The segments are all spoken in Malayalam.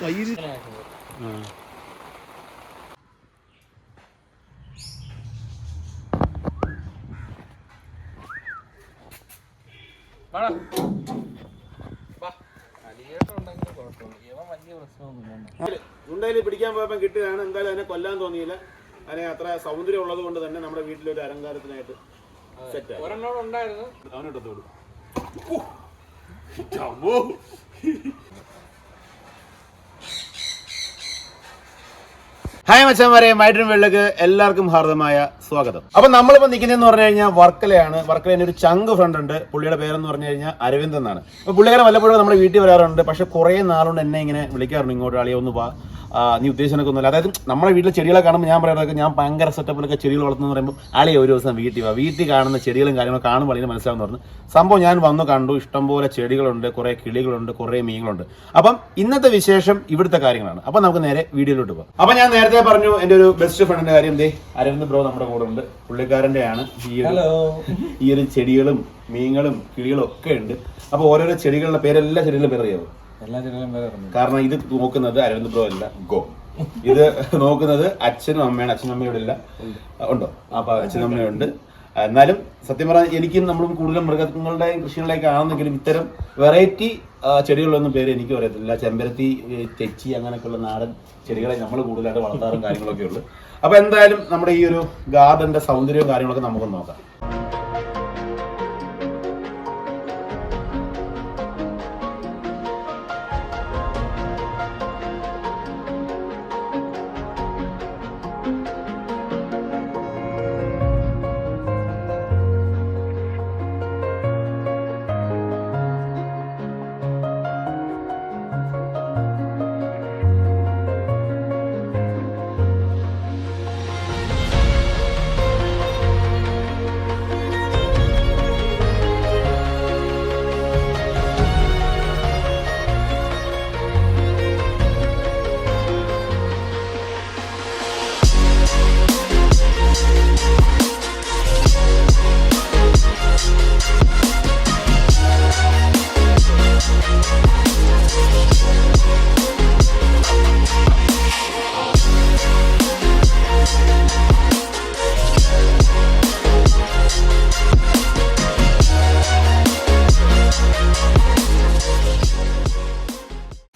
കയ്യിൽ ചുണ്ടയിൽ പിടിക്കാൻ പോയപ്പോൾ കിട്ടിയതാണ് എന്തായാലും അതിനെ കൊല്ലാൻ തോന്നിയില്ല. അതിനെ അത്ര സൗന്ദര്യം ഉള്ളത് കൊണ്ട് തന്നെ നമ്മുടെ വീട്ടിലൊരു അലങ്കാരത്തിനായിട്ട് സെറ്റ് ഒരെണ്ണോട് ഉണ്ടായിരുന്നു അവനെടുത്തോളൂ ഹായ് മച്ചാമാരെ മൈഡ്രീം വെള്ളക്ക് എല്ലാവർക്കും ഹാർദമായ സ്വാഗതം. അപ്പൊ നമ്മളിപ്പോ നിൽക്കുന്നതെന്ന് പറഞ്ഞു കഴിഞ്ഞാൽ വർക്കലയാണ്. വർക്കലയിൽ ഒരു ചങ്ക് ഫ്രണ്ട് ഉണ്ട്. പുള്ളിയുടെ പേരെന്ന് പറഞ്ഞു കഴിഞ്ഞാൽ അരവിന്ദ് എന്നാണ്. അപ്പൊ പുള്ളിക്കാരൻ വല്ലപ്പോഴും നമ്മുടെ വീട്ടിൽ വരാറുണ്ട്. പക്ഷെ കുറെ നാളുകൊണ്ട് എന്നെ ഇങ്ങനെ വിളിക്കാറുണ്ട്. ഇങ്ങോട്ട് അളിയെ ഒന്ന് വാ. നീ ഉദ്ദേശിച്ചൊക്കെ ഒന്നുമില്ല. അതായത് നമ്മുടെ വീട്ടിലെ ചെടികളെ കാണുമ്പോൾ ഞാൻ പറയുന്നതൊക്കെ ഞാൻ ഭയങ്കര സെറ്റപ്പിലൊക്കെ ചെടികൾ വളർത്തുന്നു പറയുമ്പോൾ ആളെ ഒരു ദിവസം വീട്ടിൽ വാ. വീട്ടിൽ കാണുന്ന ചെടികളും കാര്യങ്ങളും കാണുമ്പോൾ അതിന് മനസ്സിലാവുന്ന പറഞ്ഞു. സംഭവം ഞാൻ വന്നു കണ്ടു. ഇഷ്ടംപോലെ ചെടികളുണ്ട്. കുറേ കിളികളുണ്ട്. കുറേ മീനുകളുണ്ട്. അപ്പം ഇന്നത്തെ വിശേഷം ഇവിടുത്തെ കാര്യങ്ങളാണ്. അപ്പം നമുക്ക് നേരെ വീഡിയോയിലോട്ട് പോകാം. അപ്പം ഞാൻ നേരത്തെ പറഞ്ഞു എന്റെ ഒരു ബെസ്റ്റ് ഫ്രണ്ടിന്റെ കാര്യം. എന്തേ അരവിന്ദ് ബ്രോ നമ്മുടെ കൂടെ ഉണ്ട്. പുള്ളിക്കാരന്റെയാണ്. ഈ ഒരു ഈ ഒരു ചെടികളും മീനുകളും കിളികളും ഒക്കെ ഉണ്ട്. അപ്പോൾ ഓരോരോ ചെടികളുടെ പേരെല്ലാ ചെടികളുടെ പേര് കാരണം ഇത് നോക്കുന്നത് അരവിന്ദ് ബ്രോ അല്ല ഗോ. ഇത് നോക്കുന്നത് അച്ഛനും അമ്മയാണ്. അച്ഛനും അമ്മയും ഇവിടെ ഇല്ല. ഉണ്ടോ. അപ്പൊ അച്ഛനും അമ്മയും ഉണ്ട്. എന്നാലും സത്യം പറഞ്ഞാൽ എനിക്കും നമ്മളും കൂടുതലും മൃഗങ്ങളുടെയും കൃഷികളുടെയൊക്കെ ആണെന്നെങ്കിലും ഇത്തരം വെറൈറ്റി ചെടികളൊന്നും പേര് എനിക്ക് അറിയത്തില്ല ചെമ്പരത്തി തെച്ചി അങ്ങനെയൊക്കെയുള്ള നാടൻ ചെടികളെ നമ്മൾ കൂടുതലായിട്ട് വളർത്താറും കാര്യങ്ങളൊക്കെ ഉള്ളു അപ്പൊ എന്തായാലും നമ്മുടെ ഈ ഒരു ഗാർഡന്റെ സൗന്ദര്യവും കാര്യങ്ങളൊക്കെ നമുക്ക് നോക്കാം.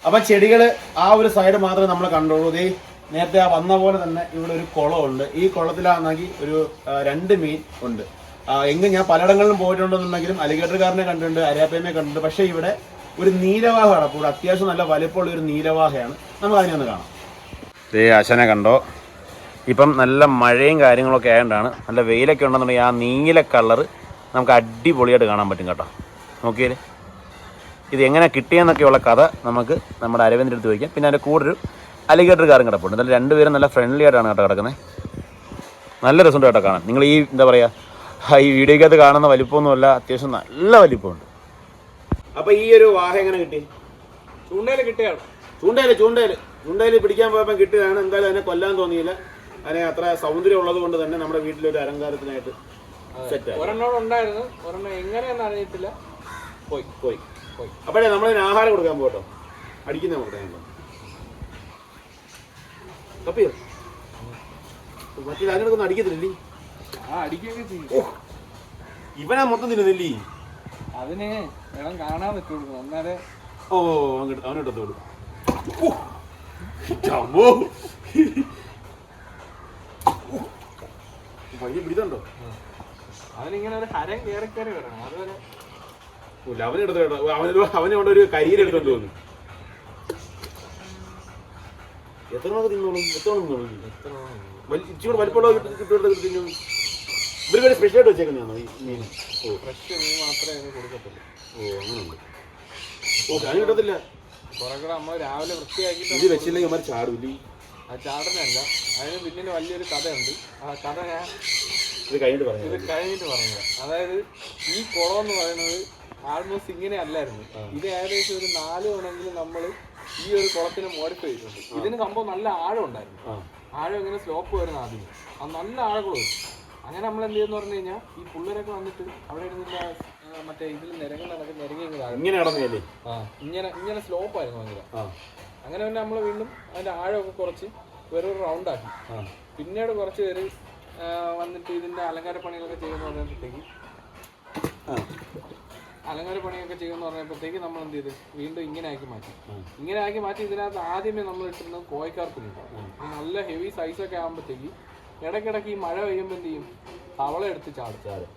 അപ്പൊ ചെടികൾ ആ ഒരു സൈഡ് മാത്രമേ നമ്മൾ കണ്ടുള്ളൂ. ദേ നേരത്തെ ആ വന്ന പോലെ തന്നെ ഇവിടെ ഒരു കുളമുണ്ട്. ഈ കുളത്തിലാണെങ്കിൽ ഒരു രണ്ട് മീൻ ഉണ്ട്. എങ്കിൽ ഞാൻ പലയിടങ്ങളിലും പോയിട്ടുണ്ടെന്നുണ്ടെങ്കിലും അലിഗേറ്റർകാരനെ കണ്ടിട്ടുണ്ട് അരാപ്പേമയെ കണ്ടിട്ടുണ്ട്. പക്ഷേ ഇവിടെ ഒരു നീലവാഹയാണ്. അപ്പോൾ അത്യാവശ്യം നല്ല വലിപ്പമുള്ള ഒരു നീലവാഹയാണ്. നമുക്ക് അതിനെ ഒന്ന് കാണാം. ദേ അശനെ കണ്ടോ? ഇപ്പം നല്ല മഴയും കാര്യങ്ങളൊക്കെ ആയതുകൊണ്ടാണ് നല്ല വെയിലൊക്കെ ഉണ്ടെന്നുണ്ടെങ്കിൽ ആ നീല കളറ് നമുക്ക് അടിപൊളിയായിട്ട് കാണാൻ പറ്റും കേട്ടോ. നോക്കിയാൽ ഇത് എങ്ങനെ കിട്ടിയെന്നൊക്കെയുള്ള കഥ നമുക്ക് നമ്മുടെ അരവിന്ദ്ര അടുത്ത് ചോദിക്കാം. പിന്നെ അതിന്റെ കൂടെ ഒരു അലിഗേറ്റർ കാറും കിടപ്പുണ്ട് എന്നാലും രണ്ടുപേരും നല്ല ഫ്രണ്ട്ലി ആയിട്ടാണ് കേട്ടോ കിടക്കുന്നത് നല്ല രസമുണ്ട് കേട്ടോ കാണാൻ. നിങ്ങൾ ഈ എന്താ പറയുക ഈ വീഡിയോക്കകത്ത് കാണുന്ന വലിപ്പമൊന്നുമല്ല അത്യാവശ്യം നല്ല വലിപ്പമുണ്ട്. അപ്പോൾ ഈ ഒരു വാഹ എങ്ങനെ കിട്ടി? ചൂണ്ടയിൽ കിട്ടിയാണ് ചൂണ്ടയിൽ ചൂണ്ടയിൽ. ചൂണ്ടയിൽ പിടിക്കാൻ പോയപ്പോൾ കിട്ടിയതാണ്. എന്തായാലും അതിനെ കൊല്ലാൻ തോന്നിയില്ല. അതിനെ അത്ര സൗന്ദര്യം ഉള്ളത് കൊണ്ട് തന്നെ നമ്മുടെ വീട്ടിലൊരു അലങ്കാരത്തിനായിട്ട് സെറ്റ് ആയി. ഒരെണ്ണോട് ഉണ്ടായിരുന്നു ഒരെണ്ണം എങ്ങനെയെന്ന് അറിയത്തില്ല. പോയി പോയി. അപ്പോഴേ നമ്മളതിന് ആഹാരം കൊടുക്കാൻ പോട്ടോ അടിക്കുന്ന കൊടുക്കാൻ ഞങ്ങൾ കപ്പിയോ? മറ്റേ അതിനൊന്നും അടിക്കത്തില്ലേ ആ അടിക്കുകയൊക്കെ ചെയ്യും. ഇവനാ മൊത്തം തിന്നുന്നില്ലേ അതിന് ഇളം കാണാൻ പറ്റുള്ളൂ. അന്നേരം ഓ അങ്ങോട്ട് അവനെടുത്തോളൂ ചമ്മോ. പയ്യെ പിടിച്ചുണ്ടോ? അവനിങ്ങനെ ഒരു ഹരം കയറി കയറി വരണം. അതുവരെ അവനെടുത്തോ ഒരു കരിയിലെടുത്തോണ്ട് തോന്നുന്നു. എത്ര മണക്ക് തിന്നോളും? എത്ര മണം തിന്നോളും? ഇച്ചിരി വലിപ്പമുള്ള കിട്ടുന്നത് തിന്നു. ഇവർ വരെ സ്പെഷ്യലായിട്ട് വെച്ചേക്കുന്നതാണോ ഈ മീൻ? ഓ. ഫ്രഷ് മീൻ മാത്രമേ അതിന് കൊടുക്കത്തുള്ളൂ. ഓ അങ്ങനെയുണ്ട്. ഓ കിട്ടത്തില്ല. കുറെ കൂടെ നമ്മൾ രാവിലെ ഇത് വെച്ചില്ലെങ്കിൽ ചാടൂല്ലേ ആ ചാടുന്നതല്ല. അതിന് പിന്നിൽ വലിയൊരു കഥയുണ്ട്. ആ കഥ ഞാൻ ഇത് കഴിഞ്ഞിട്ട് പറയാം. ഇത് കഴിഞ്ഞിട്ട് പറഞ്ഞത് അതായത് ഈ കുളം എന്ന് പറയുന്നത് ആൾമോസ്റ്റ് ഇങ്ങനെ അല്ലായിരുന്നു ഇത് ഏകദേശം ഒരു നാല് തവണെങ്കിലും നമ്മൾ ഈ ഒരു കുളത്തിനെ മോഡിഫൈ ചെയ്തിട്ടുണ്ട് ഇതിന് സംഭവം നല്ല ആഴം ഉണ്ടായിരുന്നു. ആഴം ഇങ്ങനെ സ്ലോപ്പ് വരുന്ന ആദ്യം ആ നല്ല വരും. അങ്ങനെ നമ്മൾ എന്ത് ചെയ്യുന്ന പറഞ്ഞു കഴിഞ്ഞാൽ ഈ പിള്ളേരൊക്കെ വന്നിട്ട് അവിടെ ഇരുന്നില്ല മറ്റേ ഇതിൽ നിരങ്ങി നടക്കും നിരങ്ങി ഇങ്ങനെ നടന്നില്ലേ ആ ഇങ്ങനെ ഇങ്ങനെ സ്ലോപ്പ് ആയിരുന്നു ഭയങ്കര. അങ്ങനെ പിന്നെ നമ്മൾ വീണ്ടും അതിന്റെ ആഴമൊക്കെ കുറച്ച് വെറും റൗണ്ട് ആക്കി. പിന്നീട് കുറച്ച് പേര് വന്നിട്ട് ഇതിന്റെ അലങ്കാര പണികളൊക്കെ ചെയ്യുന്ന പറഞ്ഞപ്പോഴത്തേക്ക് ആ. അലങ്കാര പണിയൊക്കെ ചെയ്യുന്ന പറഞ്ഞപ്പോഴത്തേക്ക് നമ്മൾ എന്ത് ചെയ്ത്? വീണ്ടും ഇങ്ങനെ ആക്കി മാറ്റി. ഇങ്ങനെ ആക്കി മാറ്റി ഇതിനകത്ത് ആദ്യമേ നമ്മൾ ഇട്ടിരുന്നത് കോയക്കാർപ്പിനുണ്ട് നല്ല ഹെവി സൈസൊക്കെ ആകുമ്പോഴത്തേക്ക് ഇടയ്ക്കിടയ്ക്ക് ഈ മഴ പെയ്യുമ്പോൾ എന്ത് ചെയ്യും? തവള എടുത്ത് ചാടും. ചാടും.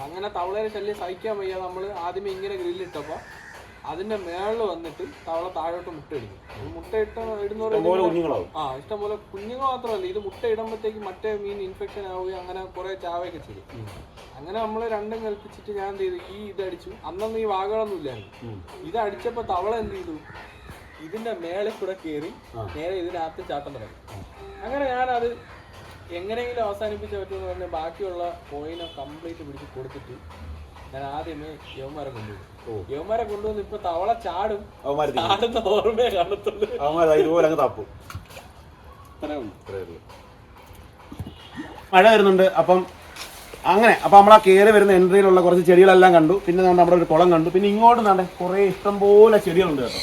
അങ്ങനെ തവളയുടെ ശല്യം സഹിക്കാൻ വയ്യ നമ്മൾ ആദ്യമേ ഇങ്ങനെ ഗ്രില്ലിട്ടപ്പോൾ അതിന്റെ മേളിൽ വന്നിട്ട് തവള താഴോട്ട് മുട്ടയിടിക്കും ഈ മുട്ട ഇട്ട ഇടുന്നവർ ഇഷ്ടംപോലെ കുഞ്ഞുങ്ങളാവും. ആ ഇഷ്ടംപോലെ കുഞ്ഞുങ്ങൾ മാത്രമല്ല. ഇത് മുട്ട ഇടുമ്പോഴത്തേക്ക് മറ്റേ മീൻ ഇൻഫെക്ഷൻ ആവുകയും അങ്ങനെ കുറെ ചാവുകയൊക്കെ ചെയ്യും. അങ്ങനെ നമ്മൾ രണ്ടും കൽപ്പിച്ചിട്ട് ഞാൻ എന്ത് ചെയ്തു? ഈ ഇതടിച്ചു അന്നൊന്നും ഈ വാഗകളൊന്നും ഇല്ലായിരുന്നു. ഇത് അടിച്ചപ്പോ തവള എന്ത് ചെയ്തു? ഇതിന്റെ മേളിൽ കൂടെ കയറി നേരെ ഇതിനകത്ത് ചാട്ടം തുടങ്ങി. അങ്ങനെ ഞാനത് എങ്ങനെയെങ്കിലും അവസാനിപ്പിച്ച് പറ്റുമെന്ന് പറഞ്ഞാൽ ബാക്കിയുള്ള കോയിനെ കംപ്ലീറ്റ് പിടിച്ച് കൊടുത്തിട്ട് ഞാൻ ആദ്യമേ യവന്മാരെ കൊണ്ടുപോയി. യവന്മാരെ കൊണ്ടുവന്ന് ഇപ്പൊ തവള ചാടും. ചാടുന്ന ഓർമ്മയെ കാണത്തുള്ളൂ. ഇതുപോലെ അങ്ങ് തപ്പും. മഴ വരുന്നുണ്ട്. അപ്പം അങ്ങനെ അപ്പം നമ്മൾ ആ കയറി വരുന്ന എൻട്രിയിലുള്ള കുറച്ച് ചെടികളെല്ലാം കണ്ടു. പിന്നെ നമ്മുടെ ഒരു കുളം കണ്ടു. പിന്നെ ഇങ്ങോട്ട് നാണ്ടെ കുറേ ഇഷ്ടംപോലെ ചെടികളുണ്ട് കേട്ടോ.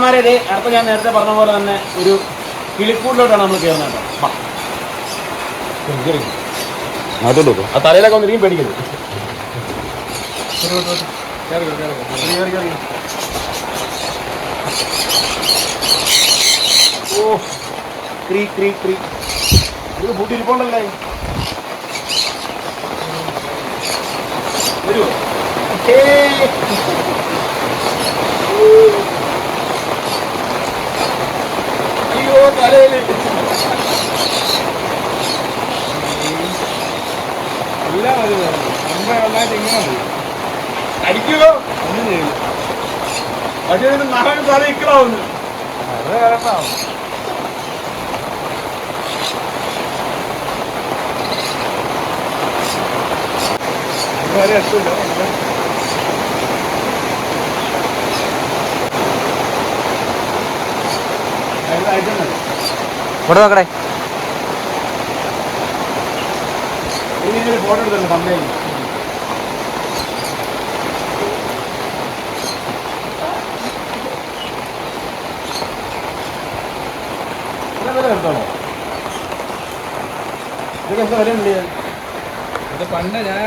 മച്ചന്മാരെ ഇതേ അടുത്ത ഞാൻ നേരത്തെ പറഞ്ഞ പോലെ തന്നെ ഒരു കിളിക്കൂടിലോട്ടാണ് നമ്മൾ കയറുന്നത് കേട്ടോ. ആ തലയിലൊക്കെ വന്നിരിക്കും പേടിക്കരുത്. ഓ ക്രീ ക്രീ ക്രീ. ഇത് പൂട്ടിരിപ്പുണ്ടല്ലേ? വരുമോ ഏയ്. അയ്യോ തലയിൽ എല്ലാം മതി നമ്മുടെ നന്നായിട്ട് ഇങ്ങനെ മതി. അടിക്കുമോ ഒന്നും ചെയ്യില്ല. പക്ഷേ ഇതിന് നഖം തല ഇക്കളാവുന്നു. അത് കരട്ടാവും എത്തില്ല ഇവിടെ നോക്കടേ. ഇതിനൊരു ഫോട്ടോ എടുത്തല്ലോ തമ്മയിൽ എടുത്തോളോ ഇതൊക്കെ എന്താ വില ഉണ്ട് ഇത് പണ്ട് ഞാൻ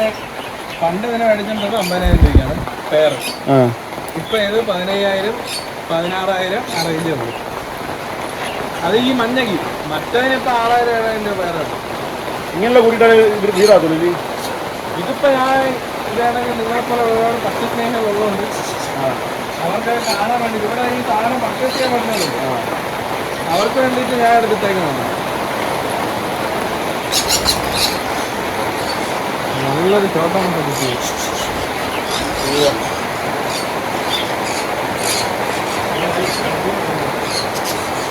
പണ്ട് ഇതിനെ മേടിച്ചിട്ടുള്ളത് അമ്പതിനായിരം രൂപയ്ക്കാണ്. പേർ. ഇപ്പൊ ഇത് പതിനയ്യായിരം പതിനാറായിരം ആ റേഞ്ച് അത് ഈ മഞ്ഞക്കി മറ്റതിനിപ്പോ ആറായിരം ഏഴായിരം പേരാണ് ഇങ്ങനെയുള്ള കൂടിയിട്ടാണ് ഇവർ ഇല്ലേ? ഇതിപ്പോ ഞാൻ ഇതാണെങ്കിൽ നിങ്ങളെപ്പോലെ ഒരുപാട് പക്ഷി സ്നേഹമുള്ളതുകൊണ്ട് അവർക്ക് കാണാൻ വേണ്ടി ഇവിടെ ഈ സാധനം പർച്ചേസ് ചെയ്യാൻ പറ്റുന്നത്. അവർക്ക് വേണ്ടിയിട്ട് ഞാൻ എടുത്തിട്ടേക്കാണ് നല്ലൊരു ചോട്ടം കിട്ടി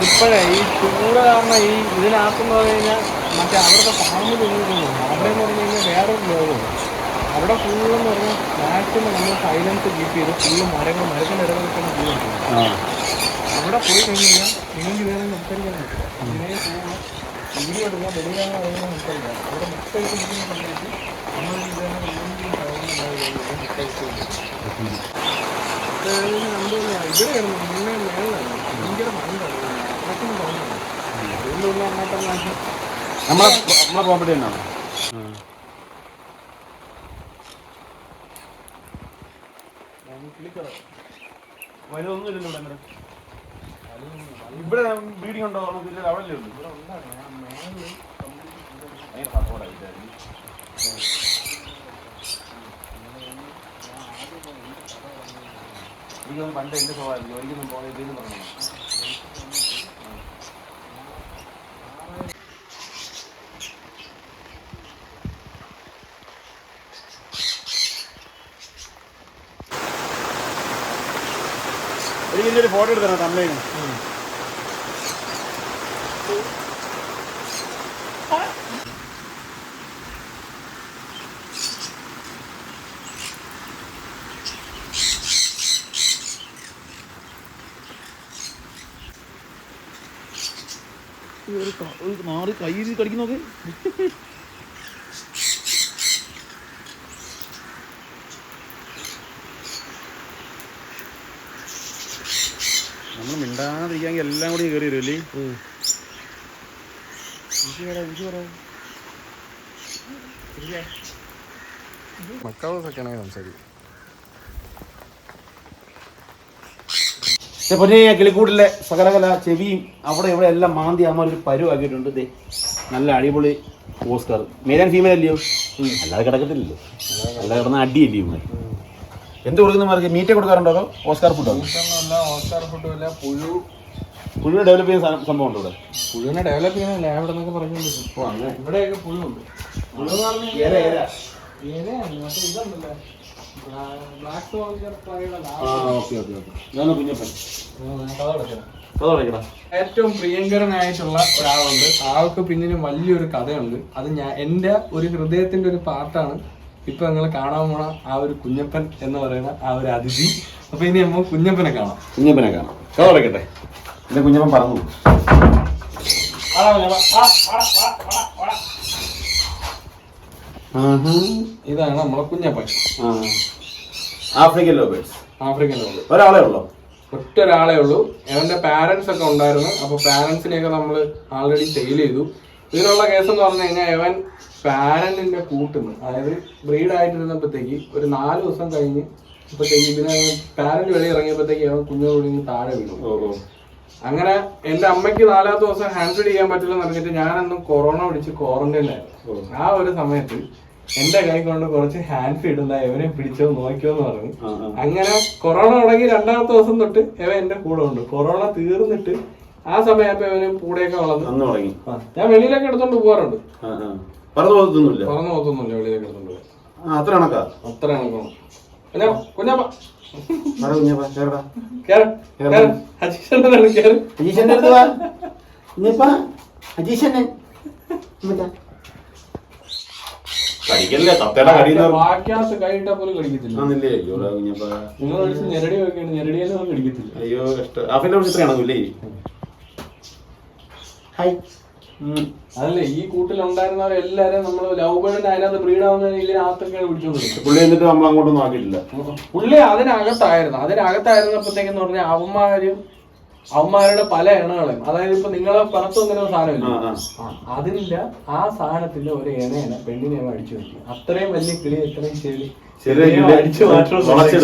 അതിപ്പോഴേ ഈ ചൂട് കാരണം ഈ ഇതിനകത്തെന്ന് പറഞ്ഞു കഴിഞ്ഞാൽ മറ്റേ അവിടുത്തെ ഫാമിൽ അവിടെ എന്ന് പറഞ്ഞു കഴിഞ്ഞാൽ വേറൊരു ലോകമാണ്. അവിടെ ഫുള്ളെന്ന് പറഞ്ഞാൽ മാക്സിമം നമ്മൾ സൈലൻസ് കീപ്പ് ചെയ്ത് ഫുള്ള് മരങ്ങൾ മരത്തിന്റെ ഇടകളൊക്കെയാണ് ജീവിക്കുന്നത് അവിടെ പോയി കഴിഞ്ഞ് കഴിഞ്ഞാൽ നിങ്ങൾക്ക് വേറെ സംസാരിക്കാൻ പറ്റില്ല. ഇങ്ങനെ പോവുക വീഡിയോ എടുക്കുക വെളിയിലാണ് പറയുന്നത് സംസാരിക്കാം. അവിടെ മുട്ടയിട്ട് ഇരിക്കുന്ന സമയത്ത് നമ്മൾ സാധനം മുട്ടയിട്ട് ഇവിടെ കിടന്നു ഭയങ്കര മരുന്നാണ് അത്രയ്ക്കും തോന്നുന്നു അതുകൊണ്ടുള്ള അങ്ങോട്ടുള്ള നമ്മളെ നമ്മളെ പ്രോപ്പർട്ടി തന്നെയാണ്. ഇവിടെ ബ്രീഡിംഗ് ഉണ്ടോ? നമുക്ക് അവിടെ ഉള്ളൂ. ഭയങ്കര സപ്പോർട്ടായി എനിക്കൊന്നും പണ്ട് എന്റെ സ്വഭാവം ഒരിക്കലും പോകുന്നത് ഇതിന് പറഞ്ഞു എനിക്ക് ഒരു ഫോട്ടോ എടുത്തരാം തമ്മിൽ മാറി കയ്യിൽ കടിക്കുന്നൊക്കെ നമ്മൾ മിണ്ടാതിരിക്കാമെങ്കിൽ എല്ലാം കൂടി കയറി വരുമല്ലേ? മക്കളൊക്കെ ആണെങ്കിൽ സംസാരിക്കും. പൊന്നെ കിളിക്കൂട്ടിലെ സകലകല ചെവിയും അവിടെ ഇവിടെ എല്ലാം മാന്തി അമ്മ ഒരു പരുവാക്കിയിട്ടുണ്ട്. ദേ നല്ല അടിപൊളി ഓസ്കാർ മേലാൻ ഫീമെയിൽ അല്ലയോ? അല്ലാതെ കിടക്കത്തില്ലല്ലോ. അല്ലാതെ കിടന്ന അടിയല്ലേ. എന്ത് കൊടുക്കുന്നമാർക്ക് മീറ്റ് കൊടുക്കാറുണ്ടോ അതോ ഓസ്കാർ ഫുഡോ? അല്ല ഓസ്കാർ ഫുഡും ഇല്ല പുഴു. പുഴുവിനെ ഡെവലപ്പ് ചെയ്യുന്ന സാധനം- സംഭവം ഉണ്ട് ഇവിടെ? പുഴുവിനെ ഡെവലപ്പ് ചെയ്യുന്ന ലാബ് എന്നൊക്കെ പറഞ്ഞുകൊണ്ട് ഇവിടെയൊക്കെ പുഴുണ്ട് പുഴു എന്ന് പറഞ്ഞാൽ ഏല, ഏല. ഏലയാണ് മറ്റേ ഇതുണ്ടല്ലോ. ബ്ലാക്ക് സോൾജർ ആ ഓക്കെ ഓക്കെ ഓക്കെ. ഇതാണ് കുഞ്ഞപ്പൻ? കഥ കിടക്കണം അത് തുടങ്ങിക്കടാ ഏറ്റവും പ്രിയങ്കരനായിട്ടുള്ള ഒരാളുണ്ട്. ആൾക്ക് പിന്നിലും വലിയൊരു കഥയുണ്ട്. അത് ഞാൻ എന്റെ ഒരു ഹൃദയത്തിന്റെ ഒരു പാർട്ടാണ് ഇപ്പൊ നിങ്ങൾ കാണാൻ പോണ ആ ഒരു കുഞ്ഞപ്പൻ എന്ന് പറയുന്ന ആ ഒരു അതിഥി. അപ്പൊ ഇനി നമ്മൾ കുഞ്ഞപ്പനെ കാണാം. കുഞ്ഞപ്പനെ കാണാം. കഥ തുടക്കട്ടെ എന്റെ കുഞ്ഞപ്പൻ പറഞ്ഞു. ഇതാണ് നമ്മളെ Kunjappan. African lovers African lovers ഒരാളെ ഉള്ളൂ? ഒറ്റ ഒരാളേ ഉള്ളൂ. അവന്റെ പാരന്റ്സ് ഒക്കെ ഉണ്ടായിരുന്നു. അപ്പൊ പാരന്റ്സിനെയൊക്കെ നമ്മൾ ആൾറെഡി സെയിൽ ചെയ്തു. ഇതിനുള്ള കേസ് എന്ന് പറഞ്ഞു കഴിഞ്ഞാൽ അവൻ പാരന്റിന്റെ കൂട്ടുന്നു അതായത് ബ്രീഡ് ആയിട്ടിരുന്നപ്പോഴത്തേക്ക് ഒരു നാല് ദിവസം കഴിഞ്ഞ് ഇപ്പത്തേക്ക് ഇതിനെ പാനൽ വെളി ഇറങ്ങിയപ്പോഴത്തേക്ക് അവൻ കുഞ്ഞുകൂടി താഴെ വീണു. അങ്ങനെ എന്റെ അമ്മയ്ക്ക് നാലാമത്തെ ദിവസം ഹാൻഡിൽ ചെയ്യാൻ പറ്റില്ല പറഞ്ഞിട്ട് ഞാനന്ന് കൊറോണ പിടിച്ച് ക്വാറന്റൈനിലായിരുന്നു ആ ഒരു സമയത്ത് എന്റെ കൈ കൊണ്ട് കുറച്ച് ഹാൻഡ് ഫീഡ് ഉണ്ടായി എവനെ പിടിച്ചോ നോക്കിയോ എന്ന് പറഞ്ഞു. അങ്ങനെ കൊറോണ തുടങ്ങി രണ്ടാമത്തെ ദിവസം തൊട്ട് ഇവൻ എന്റെ കൂടെ ഉണ്ട്. കൊറോണ തീർന്നിട്ട് ആ സമയത്ത് ഇവന് കൂടെയൊക്കെ വളർന്നു ഞാൻ വെളിയിലൊക്കെ എടുത്തോണ്ട് പോകാറുണ്ട് ആ പോകത്തൊന്നുമില്ല. പറഞ്ഞു പോകത്തൊന്നുമില്ല വെളിയിൽ കിടന്നുണ്ട് വെളിയിലൊക്കെ എടുത്തോണ്ട് പോകാൻ ആ അത്ര കണക്കാ. അത്ര കണക്കാണ്. കുഞ്ഞാ കുഞ്ഞാപ്പ. പറ കേറടാ. കേറ കേറ്. കേറ്. അടുത്ത് കേറ്. അജീഷന്റെ അടുത്ത് വാ. കുഞ്ഞപ്പ അജീഷനെ കടിക്കല്ലേ തത്തയുടെ കൈയിട്ടാ പോലും കടിക്കത്തില്ല. അയ്യോ കുഞ്ഞപ്പ. നിങ്ങൾ ഒഴിച്ച് ഞെരടി വെക്കാണ് ഞെരടിയാലും അവൻ കടിക്കത്തില്ല. അയ്യോ കഷ്ടം. കുറിച്ച് ഇത്രയാണല്ലേ ഹായ് അതല്ലേ ഈ കൂട്ടിലുണ്ടായിരുന്നവരെല്ലാരും നമ്മൾ ലവ് ബേർഡിന് അതിനകത്ത് ബ്രീഡാവുന്ന ഇതിനകത്തൊക്കെയാണ് പിടിച്ചോണ്ടിരിക്കുന്നത് പുള്ളി എന്നിട്ട് നമ്മൾ അങ്ങോട്ടൊന്നും ആക്കിയിട്ടില്ല. പുള്ളി അതിനകത്തായിരുന്നു. അതിനകത്തായിരുന്നപ്പോഴത്തേക്കെന്ന് പറഞ്ഞാൽ അവന്മാരും അവന്മാരുടെ പല ഇണകളും അതായത് ഇപ്പൊ നിങ്ങളെ പുറത്തു വന്നിരുന്ന സാധനമില്ല? അതിനില്ല. ആ, സാധനത്തിന്റെ ഒരു ഇണേനെ പെണ്ണിനെ അടിച്ചു വെച്ചു അത്രയും വലിയ കിളി എത്രയും കിളി അടിച്ചു പക്ഷെ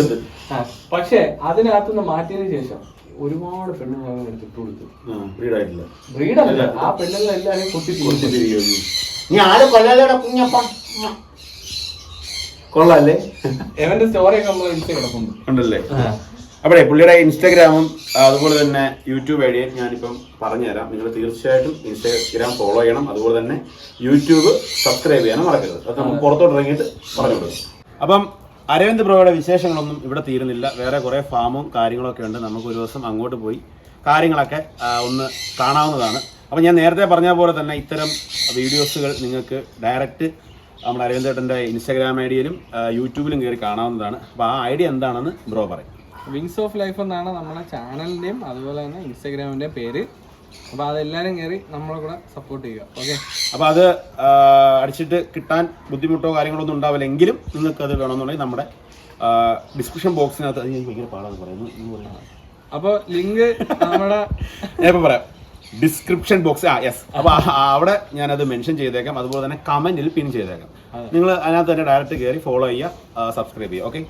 പക്ഷേ അതിനകത്തുനിന്ന് മാറ്റിയതിനു ശേഷം ഒരുപാട് പെണ്ണുങ്ങൾ അവർ എടുത്തിട്ട് കൊടുത്തു ആ ബ്രീഡായിട്ടില്ല. ബ്രീഡല്ല. ആ പെണ്ണുങ്ങളെല്ലാരെയും കുത്തി തീർത്തു. നീ ആരെ കൊല്ലാലേടാ കുഞ്ഞപ്പ? കൊള്ളാല്ലേ? എവന്റെ സ്റ്റോറിയൊക്കെ നമ്മൾ ഇൻസ്റ്റ കിടക്കുന്നു ഉണ്ടല്ലേ? അവിടെ പുള്ളിയുടെ ഇൻസ്റ്റാഗ്രാമും അതുപോലെ തന്നെ യൂട്യൂബ് ഐഡിയ ഡിയും ഞാനിപ്പം പറഞ്ഞുതരാം. നിങ്ങൾ തീർച്ചയായിട്ടും ഇൻസ്റ്റാഗ്രാം ഫോളോ ചെയ്യണം. അതുപോലെ തന്നെ യൂട്യൂബ് സബ്സ്ക്രൈബ് ചെയ്യാനും മറക്കരുത്. അത് നമുക്ക് പുറത്തോട്ട് ഇറങ്ങിയിട്ട് പറഞ്ഞു കൊടുക്കും അപ്പം അരവിന്ദ് ബ്രോയുടെ വിശേഷങ്ങളൊന്നും ഇവിടെ തീരുന്നില്ല. വേറെ കുറേ ഫാമും കാര്യങ്ങളൊക്കെ ഉണ്ട്. നമുക്ക് ഒരു ദിവസം അങ്ങോട്ട് പോയി കാര്യങ്ങളൊക്കെ ഒന്ന് കാണാവുന്നതാണ്. അപ്പോൾ ഞാൻ നേരത്തെ പറഞ്ഞ പോലെ തന്നെ ഇത്തരം വീഡിയോസുകൾ നിങ്ങൾക്ക് ഡയറക്റ്റ് നമ്മുടെ അരവിന്ദ് ചേട്ടന്റെ ഇൻസ്റ്റാഗ്രാം ഐ ഡിയിലും യൂട്യൂബിലും കയറി കാണാവുന്നതാണ്. അപ്പോൾ ആ ഐഡിയ എന്താണെന്ന് ബ്രോ പറയും. വിങ്സ് ഓഫ് ലൈഫ് എന്നാണ് നമ്മുടെ ചാനലിന്റെയും അതുപോലെ തന്നെ ഇൻസ്റ്റാഗ്രാമിന്റെയും പേര്. അപ്പൊ അതെല്ലാരും കയറി നമ്മളെ കൂടെ സപ്പോർട്ട് ചെയ്യുക. ഓക്കെ അപ്പൊ അത് അടിച്ചിട്ട് കിട്ടാൻ ബുദ്ധിമുട്ടോ കാര്യങ്ങളോ ഒന്നും ഉണ്ടാവില്ല എങ്കിലും നിങ്ങൾക്ക് അത് വേണമെന്നുണ്ടെങ്കിൽ നമ്മുടെ ഡിസ്ക്രിപ്ഷൻ ബോക്സിനകത്ത് അത് എനിക്ക് ഭയങ്കര പാടാന്ന് പറയുന്നു. അപ്പോൾ അപ്പൊ ലിങ്ക് നമ്മുടെ ഞാൻ ഇപ്പം പറയാം. ഡിസ്ക്രിപ്ഷൻ ബോക്സ് ആ യെസ് അപ്പൊ അവിടെ ഞാനത് മെൻഷൻ ചെയ്തേക്കാം. അതുപോലെ തന്നെ കമന്റിൽ പിൻ ചെയ്തേക്കാം. നിങ്ങൾ അതിനകത്ത് തന്നെ ഡയറക്റ്റ് കയറി ഫോളോ ചെയ്യുക സബ്സ്ക്രൈബ് ചെയ്യുക. ഓക്കെ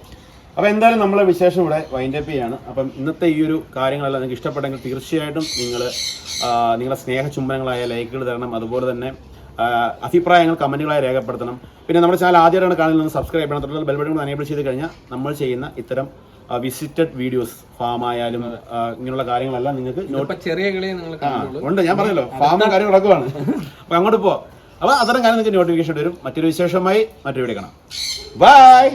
അപ്പോൾ എന്തായാലും നമ്മളെ വിശേഷം ഇവിടെ വൈൻഡ് അപ്പ് ചെയ്യാണ്. അപ്പം ഇന്നത്തെ ഈ ഒരു കാര്യങ്ങളെല്ലാം നിങ്ങൾക്ക് ഇഷ്ടപ്പെട്ടെങ്കിൽ തീർച്ചയായിട്ടും നിങ്ങൾ നിങ്ങളുടെ സ്നേഹ ചുംബനങ്ങളായ ലൈക്കുകൾ തരണം. അതുപോലെ തന്നെ അഭിപ്രായങ്ങൾ കമന്റുകളായി രേഖപ്പെടുത്തണം. പിന്നെ നമ്മുടെ ചാനൽ ആദ്യമായിട്ടാണ് കാണുന്നത് സബ്സ്ക്രൈബ് ചെയ്യണം. തുടർന്ന് ബെൽ ബട്ടൺ എനേബിൾ ചെയ്ത് കഴിഞ്ഞാൽ നമ്മൾ ചെയ്യുന്ന ഇത്തരം വിസിറ്റഡ് വീഡിയോസ് ഫാം ആയാലും ഇങ്ങനെയുള്ള കാര്യങ്ങളെല്ലാം നിങ്ങൾക്ക് ചെറിയ ഉണ്ട്. ഞാൻ പറഞ്ഞല്ലോ ഫാമും കാര്യം നടക്കുവാണ് അപ്പൊ അങ്ങോട്ട് പോവാം അപ്പോൾ അത്തരം കാര്യം നിങ്ങൾക്ക് നോട്ടിഫിക്കേഷൻ വരും. മറ്റൊരു വിശേഷമായി മറ്റൊരു വീഡിയോ കാണാം. ബൈ